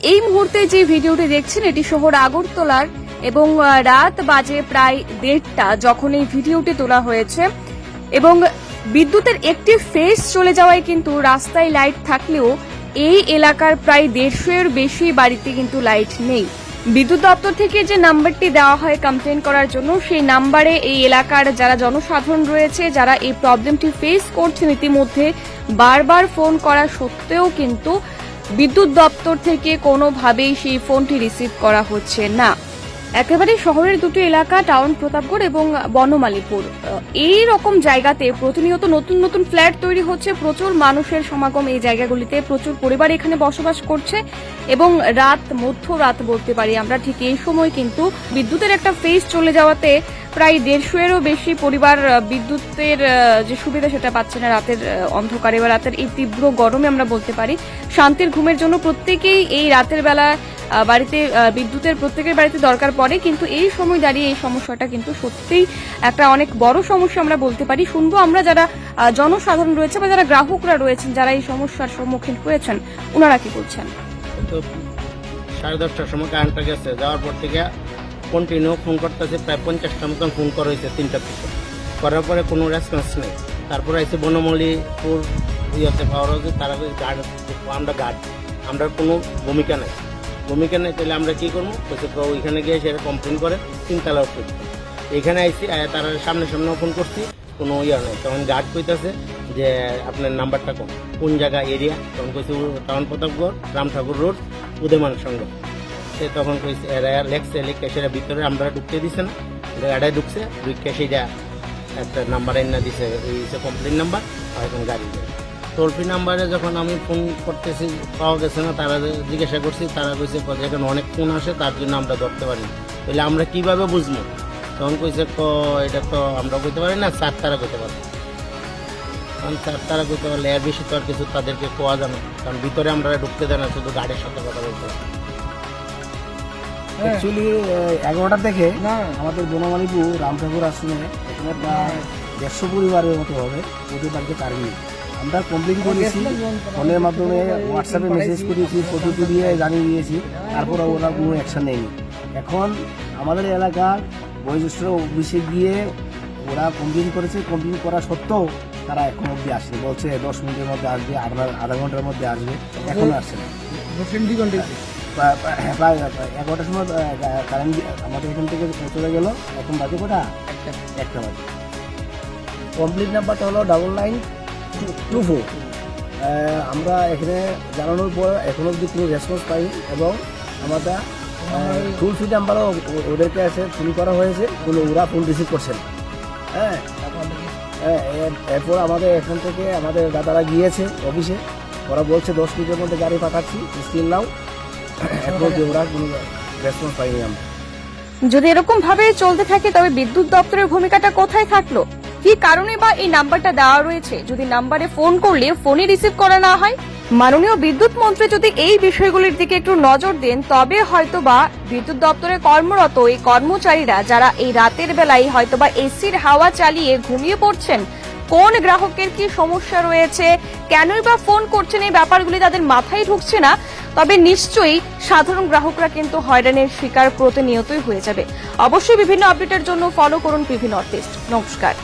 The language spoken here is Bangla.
এই মুহূর্তে যে ভিডিওটি দেখছেন, এটি শহর আগরতলার এবং রাত বাজে প্রায় দেড়টা যখন এই ভিডিওটি তোলা হয়েছে এবং বিদ্যুতের একটি ফেস চলে যাওয়ায় কিন্তু রাস্তায় লাইট থাকলেও এই এলাকার প্রায় দেড়শো এর বেশি বাড়িতে কিন্তু লাইট নেই। বিদ্যুৎ দপ্তর থেকে যে নাম্বারটি দেওয়া হয় কমপ্লেন করার জন্য, সেই নাম্বারে এই এলাকার যারা জনসাধারণ রয়েছে, যারা এই প্রবলেমটি ফেস করছেন, ইতিমধ্যে বারবার ফোন করা সত্ত্বেও কিন্তু বিদ্যুৎ দপ্তর থেকে কোনোভাবেই সেই ফোনটি রিসিভ করা হচ্ছে না। একেবারে শহরের দুটি এলাকা, টাউন প্রতাপগড় এবং বনমালীপুর। এই রকম জায়গাতে প্রতিনিয়ত নতুন নতুন ফ্ল্যাট তৈরি হচ্ছে, প্রচুর মানুষের সমাগম এই জায়গাগুলিতে, প্রচুর পরিবার এখানে বসবাস করছে এবং রাত মধ্য রাত বলতে পারি আমরা, ঠিক এই সময় কিন্তু বিদ্যুতের একটা ফেজ চলে যাওয়াতে প্রায় দেড়শো এরও বেশি পরিবার বিদ্যুতের যে সুবিধা সেটা পাচ্ছে না, রাতের অন্ধকারে বা রাতের এই তীব্র গরমে আমরা বলতে পারি। শান্তির ঘুমের জন্য প্রত্যেকেই এই রাতের বেলা বাড়িতে বিদ্যুতের প্রত্যেকের বাড়িতে দরকার পড়ে, কিন্তু এই সময় দাঁড়িয়ে এই সমস্যাটা কিন্তু সত্যিই একটা অনেক বড় সমস্যা আমরা বলতে পারি। শুনব আমরা যারা জনসাধারণ রয়েছে বা যারা গ্রাহকরা রয়েছেন, যারা এই সমস্যার সম্মুখীন হয়েছেন ওনারা কি তো সাড়ে দশটার সময় কারেন্টটা গেছে, যাওয়ার পর থেকে কন্টিনিউ ফোন করতেছে, প্রায় পঞ্চাশটা মতন ফোন করা হয়েছে তিনটা থেকে। করার পরে কোনো রেসপন্স নেই। তারপরে এসে বনমল্লিপুর, ইয়েতে পাওয়ার হচ্ছে তারা গার্ড আমরা গার্ড আমরা কোনো ভূমিকা নেই। ভূমিকা নেই, তাহলে আমরা কী করব? ওইখানে গিয়ে সেটা কমপ্লেন করে তিনতলা উঠে এখানে আইসি তারা সামনে সামনে ফোন করছি, কোনো ইয়ে নেই। তখন গার্ড কইতাছে যে, আপনার নাম্বারটা কোন? কোন জায়গা এরিয়া তখন কইছে টাউন প্রতাপগড় রাম ঠাকুর রোড, উদয়মান সংঘ। সে তখন কইছে, এরা লেখছে, লেখে সেটা ভিতরে আমরা ঢুকতে দিছে না। গাড়ায় ঢুকছে, ঢুকে সেটা একটা নাম্বার এনে দিছে, এই কমপ্লেন নাম্বার আর এখন গাড়ি টোল ফ্রি নাম্বারে যখন আমি ফোন করতেছি পাওয়া গেছে না তারা জিজ্ঞাসা করছি তারা কইছে ক- যেখানে অনেক ফোন আসে তার জন্য আমরা ধরতে পারি। তাহলে আমরা কীভাবে বুঝব? তখন কইছে ক এটা তো আমরা কইতে পারি না স্যার তারা কইতে পারি কারণ চার তারা কইতে পারলে এর বেশি তো আর কিছু তাদেরকে কোয়া যাবে না। কারণ ভিতরে আমরা ঢুকতে দেয় না শুধু গাড়ির সাথে কথা বলতে অ্যাকচুয়ালি এগারোটা থেকে আমাদের বনমালীপুর রামঠাকুর আশ্রমে এখানে প্রায় দেড়শো পরিবারের মতো হবে ওদের বাড়িতে নেই আমরা কমপ্লেন করেছি। ফোনের মাধ্যমে হোয়াটসঅ্যাপে মেসেজ করেছি ফটো তুলিয়ে জানিয়ে দিয়েছি। তারপর ওরা কোনো অ্যাকশন নেয়নি। এখন আমাদের এলাকার বয়োজ্যেষ্ঠ অফিসে গিয়ে ওরা কমপ্লেন করেছে। কমপ্লেন করা সত্ত্বেও তারা এখন অবধি আসেনি। বলছে দশ মিনিটের মধ্যে আসবে, আধা আধা ঘণ্টার মধ্যে আসবে। এখনও আসছে না। এগারোটার সময় কারেন্ট আমাদের এখান থেকে চলে গেল। এখন বাজে কটা? একটা। বাজে। কমপ্লিট নাম্বারটা হলো ডাবল নাইন টু ফোর আমরা এখানে জানানোর পর এখনও অবধি কোনো রেসপন্স পাইনি এবং আমরা ফুল ফি নাম্বারও ওদেরকে এসে ফোন করা হয়েছে কোনো ওরা ফোন রিসিভ করছেন হ্যাঁ? হ্যাঁ, এরপর আমাদের এখান থেকে আমাদের দাদারা গিয়েছে অফিসে ওরা বলছে দশ মিনিটের মধ্যে গাড়ি পাঠাচ্ছি স্টিল নাও। এখন অবধি ওরা কোনো রেসপন্স পাইনি আমরা। যদি এরকম ভাবে চলতে থাকে তবে বিদ্যুৎ দপ্তরের ভূমিকাটা কোথায় থাকল? কি কারণে বা এই নাম্বারটা দেওয়া রয়েছে? যদি নাম্বারে ফোন করলে ফোনে রিসিভ করা না হয়? মাননীয় বিদ্যুৎ মন্ত্রী যদি এই বিষয়গুলির দিকে একটু নজর দেন, তবে হয়তো বা বিদ্যুৎ দপ্তরে কর্মরত এই কর্মচারীরা যারা এই রাতের বেলায় হয়তো বা এসির হাওয়া চালিয়ে ঘুমিয়ে পড়ছেন, কোন গ্রাহকের কি সমস্যা রয়েছে? কেনই বা ফোন করছেন এই ব্যাপারগুলি তাদের মাথায় ঢুকছে না? তবে নিশ্চয়ই সাধারণ গ্রাহকরা কিন্তু হয়রানির শিকার প্রতিনিয়তই হয়ে যাবে। অবশ্যই বিভিন্ন আপডেটের জন্য ফলো করুন বিভিন্ন নর্থ ইস্ট নমস্কার।